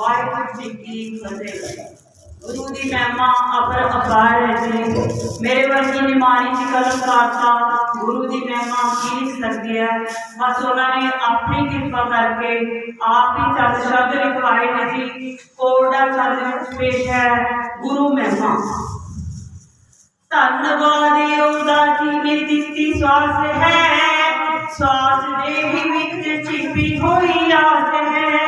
वाहिगुरु जी की फतेह गुरु दी महिमा अपर अपार है। जी मेरे वर्गी ने जी कलम कारता गुरु दी महिमा की सकती है। बस उन्होंने अपनी कृपा करके आप ही चंद शब्द लिखवाए ने जी कोड़ा चंद पेश है। गुरु महिमा धनवाद ओदा जी ने दिती श्वास है। श्वास दे ही विच छिपी हुई आस है।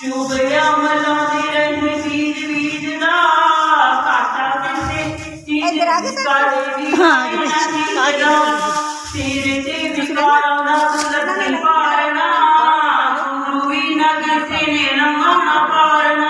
ਚੁਭ ਅਮਲਾਂ ਦੀ ਰਹਿ ਬੀਜ ਬੀਜ ਦਾ ਕਾਟਾ ਦਿੰਦੇ। ਤੀਰ ਕਾੜੇ ਦੀ ਹਾਂ ਤੀਰ ਤੇ ਵਿਕਾਰਾਂ ਦਾ ਸੁਲਤੀ ਪਾਰਨਾ ਗੁਰੂ ਵੀ ਨਾ ਕਿਸੇ ਨੇ ਨਾ ਪਾਰਨਾ।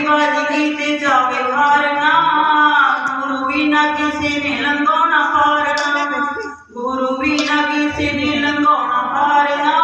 ਦੀਵਾਰੀ ਕੀਤੇ ਜਾਵੇ ਹਾਰਨਾ ਗੁਰੂ ਬਿਨਾ ਕਿਸੇ ਨੇ ਲੰਘਾਉਣਾ ਪਾਰਨਾ ਗੁਰੂ ਬਿਨਾ ਕਿਸੇ ਨੇ ਲੰਘਾਉਣਾ ਪਾਰਨਾ